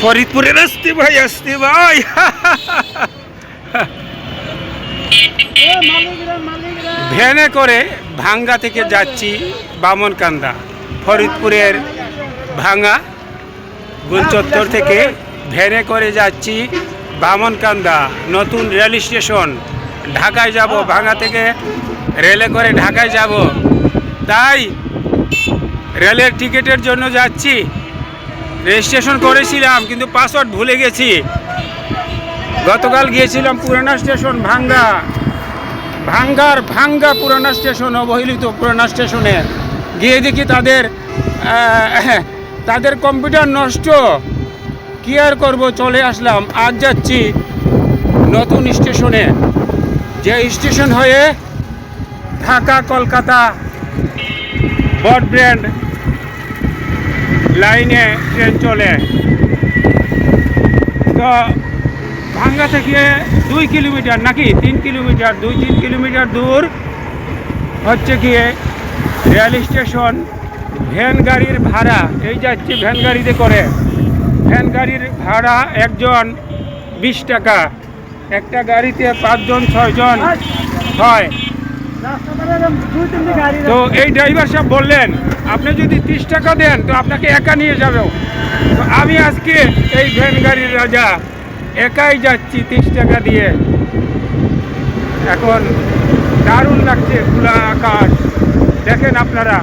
ফরিদপুরের আসতে ভাই আসতে ভাই। ভ্যানে করে ভাঙ্গা থেকে যাচ্ছি বামনকান্দা, ফরিদপুরের ভাঙ্গা, গুলচত্বর থেকে ভ্যানে করে যাচ্ছি বামনকান্দা, নতুন রেল স্টেশন। ঢাকায় যাব, ভাঙ্গা থেকে রেলে করে ঢাকায় যাব। তাই রেলের টিকিটের জন্য যাচ্ছি। রেজিস্ট্রেশন করেছিলাম, কিন্তু পাসওয়ার্ড ভুলে গেছি। গতকাল গিয়েছিলাম পুরানা স্টেশন ভাঙ্গা। ভাঙ্গার ভাঙ্গা পুরানা স্টেশন, অবহেলিত পুরানা স্টেশনে। গিয়ে দেখি তাদের তাদের কম্পিউটার নষ্ট। কী আর করব, চলে আসলাম। আজ যাচ্ছি নতুন স্টেশনে। যে স্টেশন হয়ে ঢাকা, কলকাতা ব্রডব্যান্ড লাইনে ট্রেন চলে। তো ভাঙ্গা থেকে দুই কিলোমিটার নাকি তিন কিলোমিটার, দুই তিন কিলোমিটার দূর হচ্ছে গিয়ে রেল স্টেশন। ভ্যান গাড়ির ভাড়া, এই যাচ্ছে ভ্যান গাড়িতে করে। ভ্যান গাড়ির ভাড়া একজন বিশ টাকা। একটা গাড়িতে পাঁচজন, ছয়জন হয়। তো এই ড্রাইভার সাহেব বললেন, আপনি যদি ত্রিশ টাকা দেন, তো আপনাকে একা নিয়ে যাবে তো আমি আজকে এই ভ্যান গাড়ির রাজা একাই যাচ্ছি ত্রিশ টাকা দিয়ে। এখন দারুণ লাগছে খোলা আকাশ। দেখেন আপনারা,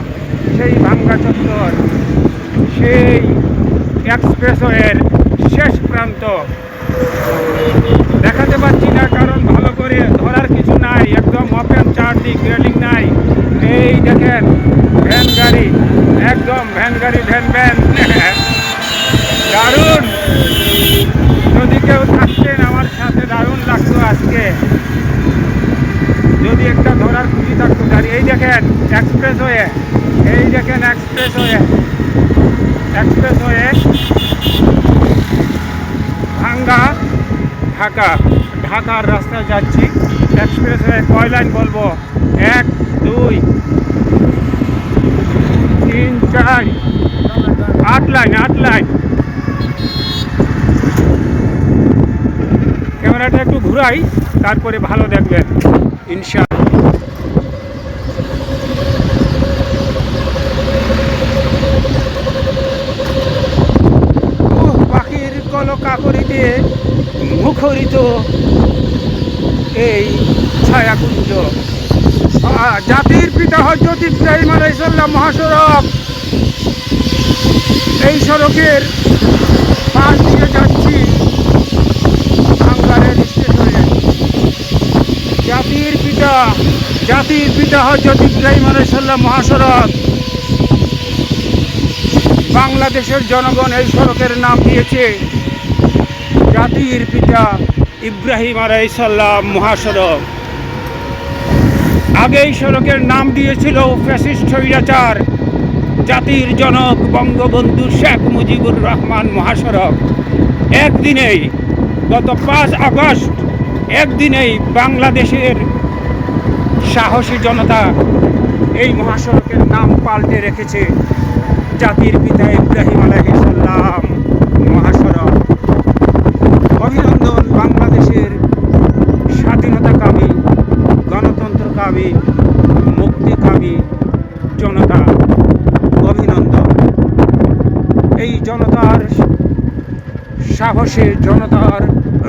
সেই ভাঙ্গা চত্বর, সেই এক্সপ্রেসওয়ের শেষ প্রান্ত। দেখাতে পাচ্ছি না কারণ ভালো করে ধরার চারদিক রেলিং নাই। এই দেখেন, ভ্যান গাড়ি, একদম ভ্যান গাড়ি, ভ্যান ভ্যান। দারুণ। যদি কেউ থাকতেন আমার সাথে, দারুণ লাগতো আজকে। যদি একটা ধরার খুশি থাকতো গাড়ি। এই দেখেন এক্সপ্রেস হয়ে। এই দেখেন এক্সপ্রেস হয়ে। এক্সপ্রেস হয়ে ভাঙ্গা ঢাকা। ঢাকার রাস্তায় যাচ্ছি। এক্সপ্রেস হয়ে কয় লাইন বলব? এক, দুই, তিন, চার, আট লাইন আট লাইন। ক্যামেরাটা একটু ঘুরাই, তারপরে ভালো দেখবেন ইনশা পাখির কলকাকরিতে মুখরিত এই ছায়াকুঞ্জ জাতির পিতা হজরত ইব্রাহিম আলাইসাল্লাম মহাসড়ক। এই সড়কের পাশ দিয়ে যাচ্ছি বাংলারেল স্টেশনে জাতির পিতা জাতির পিতা হজরত ইব্রাহিম আলাইসাল্লাম মহাসড়ক। বাংলাদেশের জনগণ এই সড়কের নাম দিয়েছে জাতির পিতা। ইব্রাহিম আলাইসাল্লাম মহাসড়ক। আগে এই সড়কের নাম দিয়েছিল ফ্যাসিস্ট স্বৈরাচার, জাতির জনক বঙ্গবন্ধু শেখ মুজিবুর রহমান মহাসড়ক। একদিনেই, গত পাঁচ আগস্ট, একদিনেই বাংলাদেশের সাহসী জনতা এই মহাসড়কের নাম পাল্টে রেখেছে জাতির পিতা ইব্রাহিম আলাইসাল্লাম মহাসড়ক অভিনন্দন বাংলাদেশের স্বাধীনতাকামী গণতন্ত্রকামী মুক্তিকামী জনতা অভিনন্দন এই জনতার সাহসে জনতার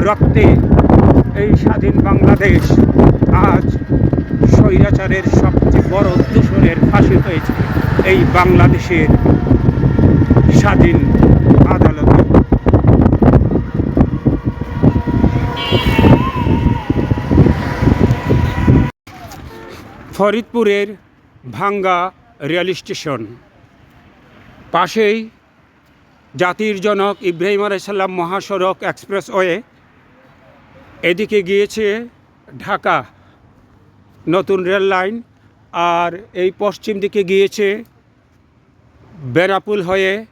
রক্তে এই স্বাধীন বাংলাদেশ আজ স্বৈরাচারের সবচেয়ে বড় দূষণের ফাঁসি হয়েছে। এই বাংলাদেশের স্বাধীন আদালতে। ফরিদপুরের ভাঙ্গা রেল স্টেশন পাশেই জাতির জনক ইব্রাহিম আলাইসাল্লাম মহাসড়ক এক্সপ্রেসওয়ে এদিকে গিয়েছে ঢাকা নতুন রেল লাইন আর এই পশ্চিম দিকে গিয়েছে বেনাপুল হয়ে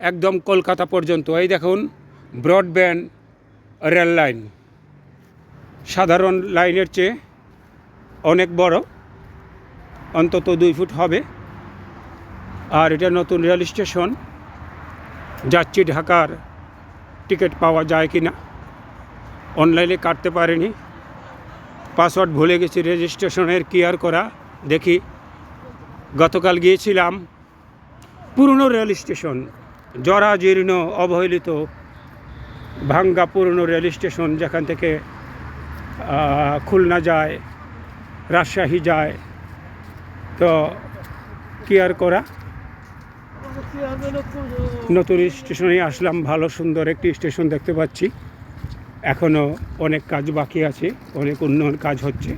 একদম কলকাতা পর্যন্ত। এই দেখুন, ব্রডব্যান্ড রেল লাইন। সাধারণ লাইনের চেয়ে অনেক বড়, অন্তত দুই ফুট হবে। আর এটা নতুন রেল স্টেশন। যাচ্ছি ঢাকার টিকিট পাওয়া যায় কি না? অনলাইনে কাটতে পারিনি। পাসওয়ার্ড ভুলে গেছি, রেজিস্ট্রেশনের কেয়ার করা। দেখি, গতকাল গিয়েছিলাম পুরনো রেল স্টেশন জরাজীর্ণ অবহেলিত, ভাঙ্গা পুরনো রেল স্টেশন, যেখান থেকে খুলনা যায়, রাজশাহী যায়। তো কেয়ার করা নতুন স্টেশনে আসলাম, ভালো সুন্দর একটি স্টেশন দেখতে পাচ্ছি। এখনও অনেক কাজ বাকি আছে, অনেক উন্নয়ন কাজ হচ্ছে।